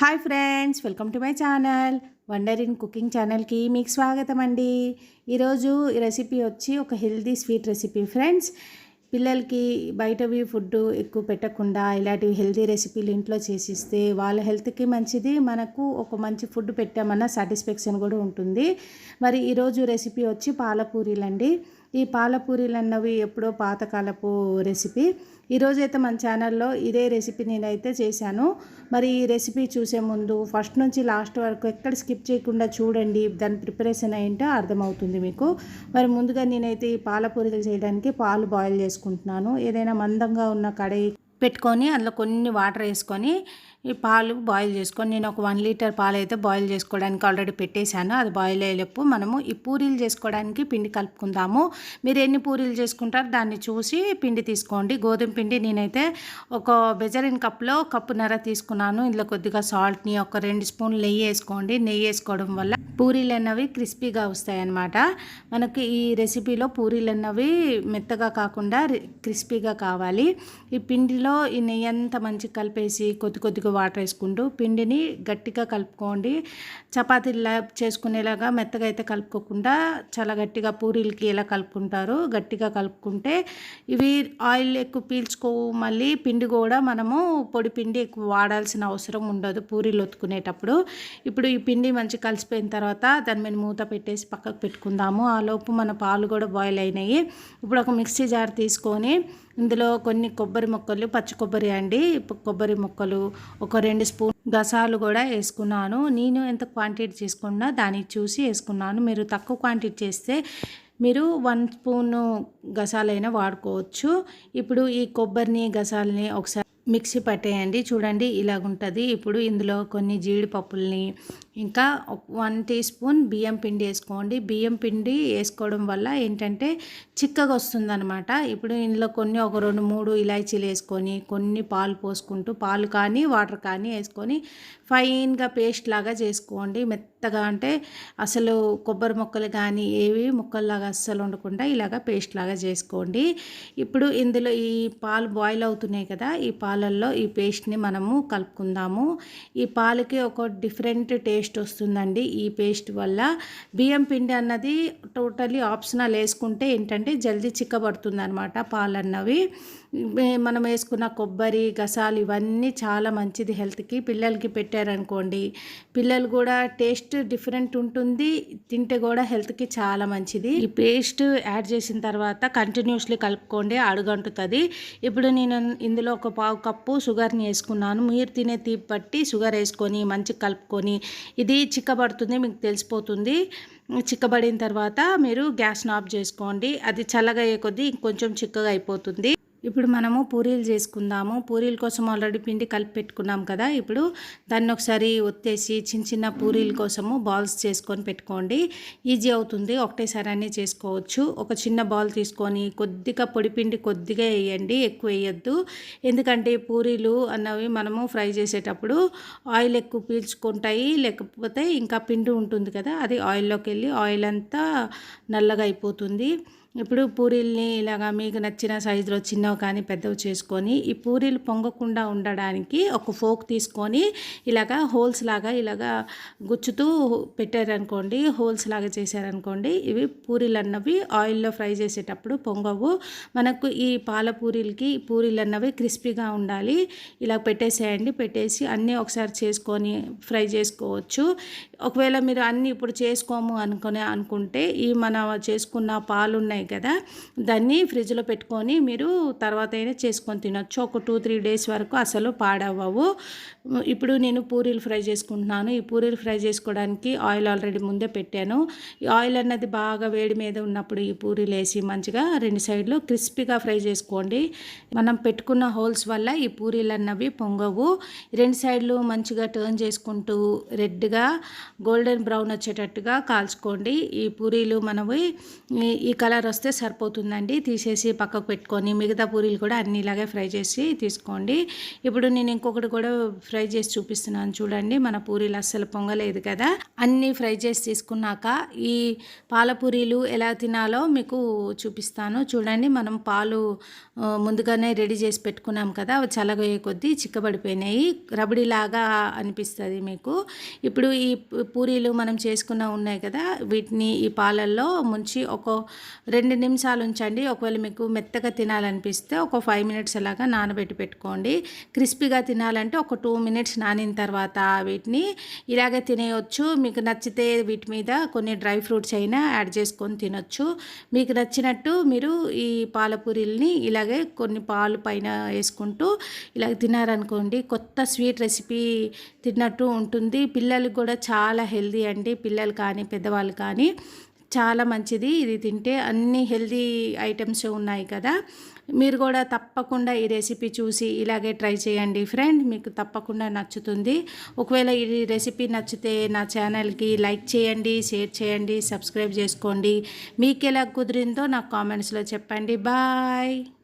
Hi friends welcome to my channel. Wonder in cooking ఛానల్కి మీకు స్వాగతం అండి ఈరోజు ఈ రెసిపీ వచ్చి ఒక హెల్దీ స్వీట్ రెసిపీ ఫ్రెండ్స్. పిల్లలకి బయటవి ఫుడ్ ఎక్కువ పెట్టకుండా ఇలాంటివి హెల్తీ రెసిపీలు ఇంట్లో చేసిస్తే వాళ్ళ హెల్త్కి మంచిది మనకు ఒక మంచి ఫుడ్ పెట్టామన్న సాటిస్ఫాక్షన్ కూడా ఉంటుంది. మరి ఈరోజు రెసిపీ వచ్చి పాలపూరీలండి. ఈ పాలపూరీలు అన్నవి ఎప్పుడో పాతకాలపు రెసిపీ. ఈరోజైతే మన ఛానల్లో ఇదే రెసిపీ నేనైతే చేశాను. మరి ఈ రెసిపీ చూసే ముందు ఫస్ట్ నుంచి లాస్ట్ వరకు ఎక్కడ స్కిప్ చేయకుండా చూడండి. దాని ప్రిపరేషన్ ఏంటో అర్థమవుతుంది మీకు. మరి ముందుగా నేనైతే ఈ పాలపూరీలు చేయడానికి పాలు బాయిల్ చేసుకుంటున్నాను. ఏదైనా మందంగా ఉన్న కడాయి పెట్టుకొని అందులో కొన్ని వాటర్ వేసుకొని ఈ పాలు బాయిల్ చేసుకొని నేను ఒక వన్ లీటర్ పాలు అయితే బాయిల్ చేసుకోవడానికి ఆల్రెడీ పెట్టేశాను. అది బాయిల్ అయ్యేలోపు మనము ఈ పూరీలు చేసుకోవడానికి పిండి కలుపుకుందాము. మీరు ఎన్ని పూరీలు చేసుకుంటారో దాన్ని చూసి పిండి తీసుకోండి. గోధుమ పిండి నేనైతే ఒక బెజరిన్ కప్లో కప్పున్నర తీసుకున్నాను. ఇందులో కొద్దిగా సాల్ట్ని ఒక రెండు స్పూన్లు నెయ్యి వేసుకోండి. నెయ్యి వేసుకోవడం వల్ల పూరీలు అన్నవి క్రిస్పీగా వస్తాయి అన్నమాట మనకి ఈ రెసిపీలో పూరీలు అన్నవి మెత్తగా కాకుండా క్రిస్పీగా కావాలి. ఈ పిండిలో ఈ నెయ్యి అంతా మంచిగా కలిపేసి కొద్ది కొద్దిగా వాటర్ వేసుకుంటూ పిండిని గట్టిగా కలుపుకోండి. చపాతీలా చేసుకునేలాగా మెత్తగా అయితే కలుపుకోకుండా చాలా గట్టిగా పూరీలకి ఎలా కలుపుకుంటారు గట్టిగా కలుపుకుంటే ఇవి ఆయిల్ ఎక్కువ పీల్చుకోవు. మళ్ళీ పిండి కూడా మనము పొడి పిండి ఎక్కువ వాడాల్సిన అవసరం ఉండదు పూరీలు ఒత్తుకునేటప్పుడు. ఇప్పుడు ఈ పిండి మంచిగా కలిసిపోయిన తర్వాత దాని మీద మూత పెట్టేసి పక్కకు పెట్టుకుందాము. ఆ లోపు మన పాలు కూడా బాయిల్ అయినాయి. ఇప్పుడు ఒక మిక్సీ జార్ తీసుకొని ఇందులో కొన్ని కొబ్బరి మొక్కలు పచ్చి కొబ్బరి అండి. కొబ్బరి మొక్కలు ఒక రెండు స్పూన్ గసాలు కూడా వేసుకున్నాను. నేను ఎంత క్వాంటిటీ తీసుకున్నా దానికి చూసి వేసుకున్నాను. మీరు తక్కువ క్వాంటిటీ చేస్తే మీరు వన్ స్పూను గసాలైనా వాడుకోవచ్చు. ఇప్పుడు ఈ కొబ్బరిని గసాలని ఒకసారి మిక్సీ పట్టేయండి. చూడండి ఇలాగుంటుంది. ఇప్పుడు ఇందులో కొన్ని జీడిపప్పుల్ని ఇంకా వన్ టీ స్పూన్ బియ్యం పిండి వేసుకోండి. బియ్యం పిండి వేసుకోవడం వల్ల ఏంటంటే చిక్కగా వస్తుందన్నమాట ఇప్పుడు ఇందులో కొన్ని ఒక రెండు మూడు ఇలాచీలు వేసుకొని కొన్ని పాలు పోసుకుంటూ పాలు కానీ వాటర్ కానీ వేసుకొని ఫైన్గా పేస్ట్ లాగా చేసుకోండి. మెత్తగా అంటే అసలు కొబ్బరి ముక్కలు కానీ ఏవి ముక్కల్లాగా అస్సలు ఉండకుండా ఇలాగ పేస్ట్ లాగా చేసుకోండి. ఇప్పుడు ఇందులో ఈ పాలు బాయిల్ అవుతున్నాయి కదా ఈ పాలల్లో ఈ పేస్ట్ని మనము కలుపుకుందాము. ఈ పాలకి ఒక డిఫరెంట్ టేస్ట్ వస్తుందండి. ఈ పేస్ట్ వల్ల బియ్యం పిండి అన్నది టోటలీ ఆప్షనల్ వేసుకుంటే ఏంటంటే జల్దీ చిక్కబడుతుంది అనమాట పాలు అన్నవి మనం వేసుకున్న కొబ్బరి గసాలు ఇవన్నీ చాలా మంచిది హెల్త్కి. పిల్లలకి పెట్టారనుకోండి పిల్లలు కూడా టేస్ట్ డిఫరెంట్ ఉంటుంది తింటే కూడా హెల్త్కి చాలా మంచిది. ఈ పేస్ట్ యాడ్ చేసిన తర్వాత కంటిన్యూస్లీ కలుపుకోండి అడుగంటుతుంది. ఇప్పుడు నేను ఇందులో ఒక పావు కప్పు షుగర్ని వేసుకున్నాను. మీరు తినే తీపి పట్టి షుగర్ వేసుకొని మంచిగా కలుపుకొని ఇది చిక్కబడుతుంది మీకు తెలిసిపోతుంది. చిక్కబడిన తర్వాత మీరు గ్యాస్ను ఆఫ్ చేసుకోండి. అది చల్లగా అయ్యే కొద్దీ ఇంకొంచెం చిక్కగా అయిపోతుంది. ఇప్పుడు మనము పూరీలు చేసుకుందాము. పూరీల కోసం ఆల్రెడీ పిండి కలిపి పెట్టుకున్నాం కదా. ఇప్పుడు దాన్ని ఒకసారి ఒత్తేసి చిన్న చిన్న పూరీల కోసము బాల్స్ చేసుకొని పెట్టుకోండి. ఈజీ అవుతుంది. ఒకటేసారి అన్నీ చేసుకోవచ్చు. ఒక చిన్న బాల్ తీసుకొని కొద్దిగా పొడి పిండి కొద్దిగా వేయండి. ఎక్కువ వేయద్దు. ఎందుకంటే పూరీలు అన్నవి మనము ఫ్రై చేసేటప్పుడు ఆయిల్ ఎక్కువ పీల్చుకుంటాయి. లేకపోతే ఇంకా పిండి ఉంటుంది కదా. అది ఆయిల్లోకి వెళ్ళి ఆయిల్ అంతా నల్లగా అయిపోతుంది. ఇప్పుడు పూరీల్ని ఇలాగా మీకు నచ్చిన సైజులో చిన్నవి కానీ పెద్దవి చేసుకొని ఈ పూరీలు పొంగకుండా ఉండడానికి ఒక ఫోక్ తీసుకొని ఇలాగా హోల్స్ లాగా ఇలాగా గుచ్చుతూ పెట్టారనుకోండి హోల్స్ లాగా చేశారనుకోండి ఇవి పూరీలు అన్నవి ఆయిల్లో ఫ్రై చేసేటప్పుడు పొంగవు. మనకు ఈ పాల పూరీలకి పూరీలు అన్నవి క్రిస్పీగా ఉండాలి. ఇలా పెట్టేసేయండి పెట్టేసి అన్నీ ఒకసారి చేసుకొని ఫ్రై చేసుకోవచ్చు. ఒకవేళ మీరు అన్నీ ఇప్పుడు చేసుకోము అనుకునే అనుకుంటే ఈ మన చేసుకున్న పాలు ఉన్నాయి ఉన్నాయి కదా. దాన్ని ఫ్రిడ్జ్లో పెట్టుకొని మీరు తర్వాత అయినా చేసుకొని తినొచ్చు. ఒక టూ త్రీ డేస్ వరకు అసలు పాడవ్వవు. ఇప్పుడు నేను పూరీలు ఫ్రై చేసుకుంటున్నాను. ఈ పూరీలు ఫ్రై చేసుకోవడానికి ఆయిల్ ఆల్రెడీ ముందే పెట్టాను. ఈ ఆయిల్ అన్నది బాగా వేడి మీద ఉన్నప్పుడు ఈ పూరీలు వేసి మంచిగా రెండు సైడ్లు క్రిస్పీగా ఫ్రై చేసుకోండి. మనం పెట్టుకున్న హోల్స్ వల్ల ఈ పూరీలు అన్నవి పొంగవు. రెండు సైడ్లు మంచిగా టర్న్ చేసుకుంటూ రెడ్గా గోల్డెన్ బ్రౌన్ వచ్చేటట్టుగా కాల్చుకోండి. ఈ పూరీలు మనవి ఈ కలర్ వస్తే సరిపోతుందండి. తీసేసి పక్కకు పెట్టుకొని మిగతా పూరీలు కూడా అన్ని ఇలాగే ఫ్రై చేసి తీసుకోండి. ఇప్పుడు నేను ఇంకొకటి కూడా ఫ్రై చేసి చూపిస్తున్నాను చూడండి. మన పూరీలు అస్సలు పొంగలేదు కదా. అన్నీ ఫ్రై చేసి తీసుకున్నాక ఈ పాల పూరీలు ఎలా తినాలో మీకు చూపిస్తాను. చూడండి మనం పాలు ముందుగానే రెడీ చేసి పెట్టుకున్నాం కదా. అవి చల్లగోయే కొద్దీ చిక్కబడిపోయినాయి. రబడిలాగా అనిపిస్తుంది మీకు. ఇప్పుడు ఈ పూరీలు మనం చేసుకున్న ఉన్నాయి కదా. వీటిని ఈ పాలల్లో ముంచి ఒక రెండు నిమిషాలు ఉంచండి. ఒకవేళ మీకు మెత్తగా తినాలనిపిస్తే ఒక ఫైవ్ మినిట్స్ అలాగా నానబెట్టి పెట్టుకోండి. క్రిస్పీగా తినాలంటే ఒక టూ మినిట్స్ నానిన తర్వాత వీటిని ఇలాగే తినేయొచ్చు. మీకు నచ్చితే వీటి మీద కొన్ని డ్రై ఫ్రూట్స్ అయినా యాడ్ చేసుకొని తినొచ్చు. మీకు నచ్చినట్టు మీరు ఈ పాలపూరీలని ఇలాగే కొన్ని పాలు పైన వేసుకుంటూ ఇలా తినారనుకోండి. కొత్త స్వీట్ రెసిపీ తిన్నట్టు ఉంటుంది. పిల్లలకు కూడా చాలా హెల్దీ అండి. పిల్లలు కానీ పెద్దవాళ్ళు కానీ. చాలా మంచిది. ఇది తింటే అన్ని హెల్దీ ఐటమ్స్ ఉన్నాయి కదా. మీరు కూడా తప్పకుండా ఈ రెసిపీ చూసి ఇలాగే ట్రై చేయండి ఫ్రెండ్. మీకు తప్పకుండా నచ్చుతుంది. ఒకవేళ ఈ రెసిపీ నచ్చితే నా ఛానల్కి లైక్ చేయండి షేర్ చేయండి సబ్స్క్రైబ్ చేసుకోండి. మీకు ఎలా కుదిరిందో నాకు కామెంట్స్లో చెప్పండి. బాయ్.